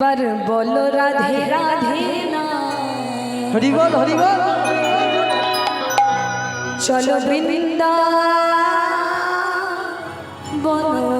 বার বলো রাধে রাধে না। হরি বল হরি বল। চলো বৃন্দা বলো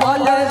বলে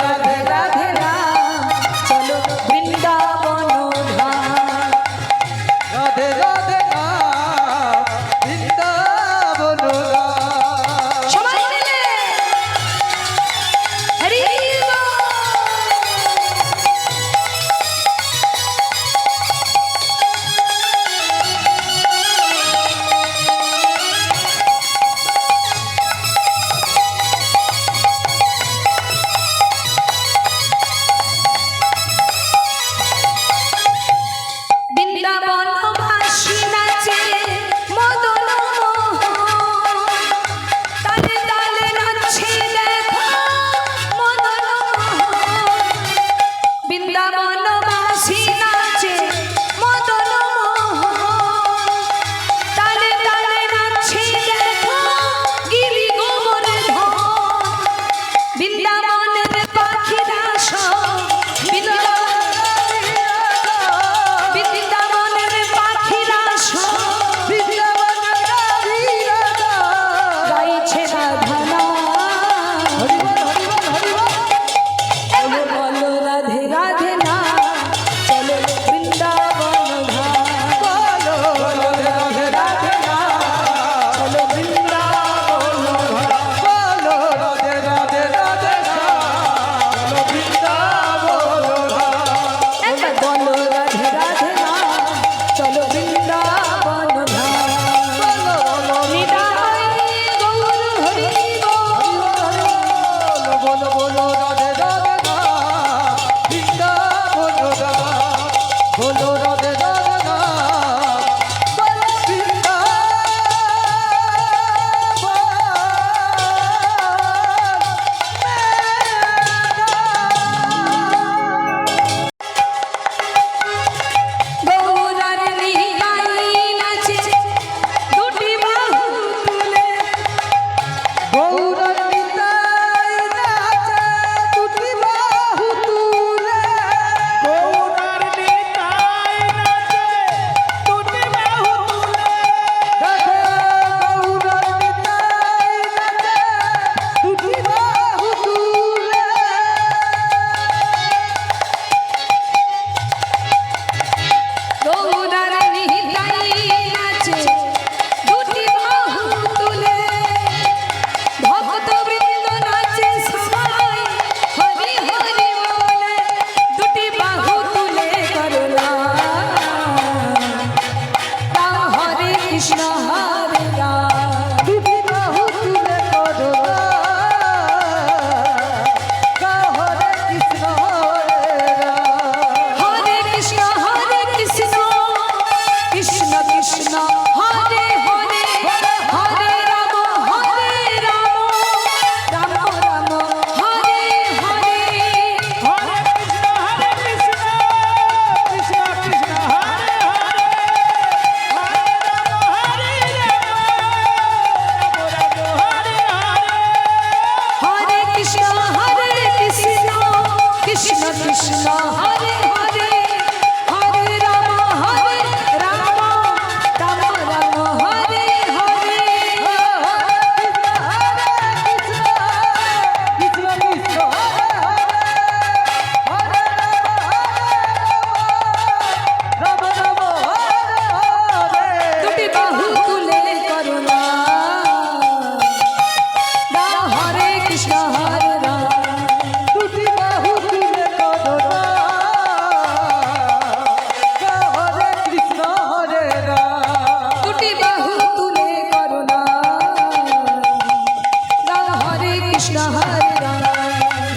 কৃষ্ণ হরে রাম।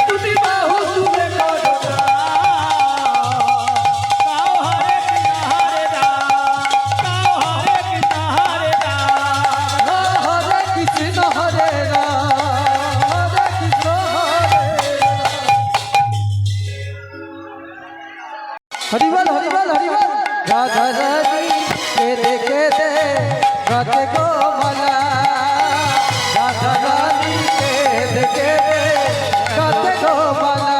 তুমি বাহু, তুমি হরিবল হরিবল হরিবল রাধা রাধি কেদে কেদে রাধে গোমালা। রাধা রাধি। বালা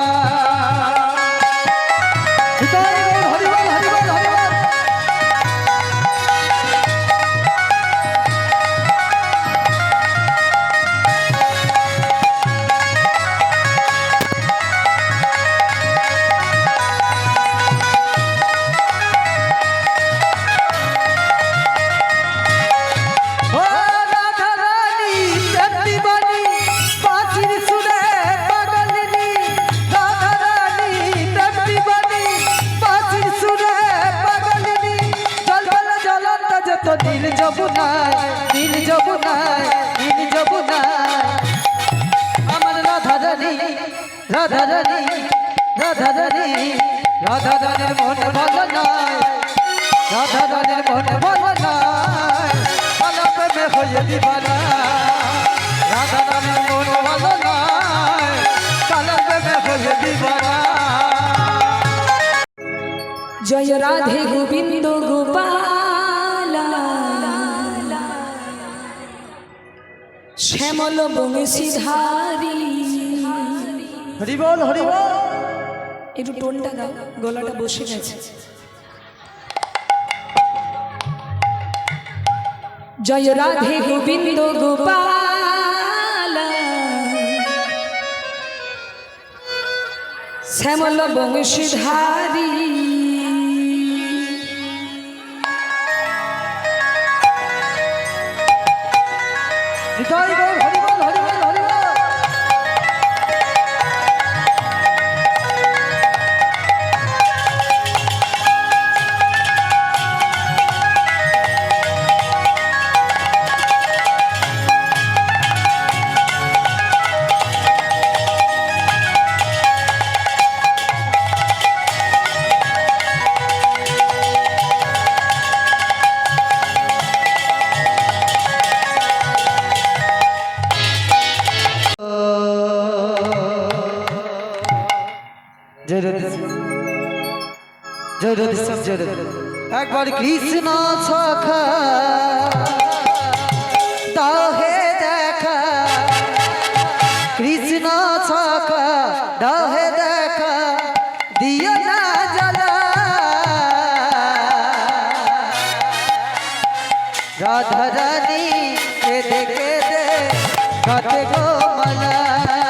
যমুনায় নীল যমুনায় আমার রাধা রানী রাধা রানী রাধা রানী, রাধা রানীর মন ভালো নয় রাধা রানীর মন ভালো নয় ভালো প্রেমে হয়ে দিবানা, রাধা রানীর মন ভালো নয় ভালো প্রেমে হয়ে দিবানা। জয় রাধে গোবিন্দ গোপাল। শ্যামল বংশীধারী। হরি বল হরি বল একটু টোনটা গাও গলাটা বসে গেছে। জয় রাধে গোবিন্দ গোপাল। শ্যামল বংশীধারী। একবার কৃষ্ণ সখা, দাহে দেখা। কৃষ্ণ সখা, দাহে দেখা, দিও না জ্বালা। রাধা রানী কেঁদে কেঁদে কাটে গো মালা।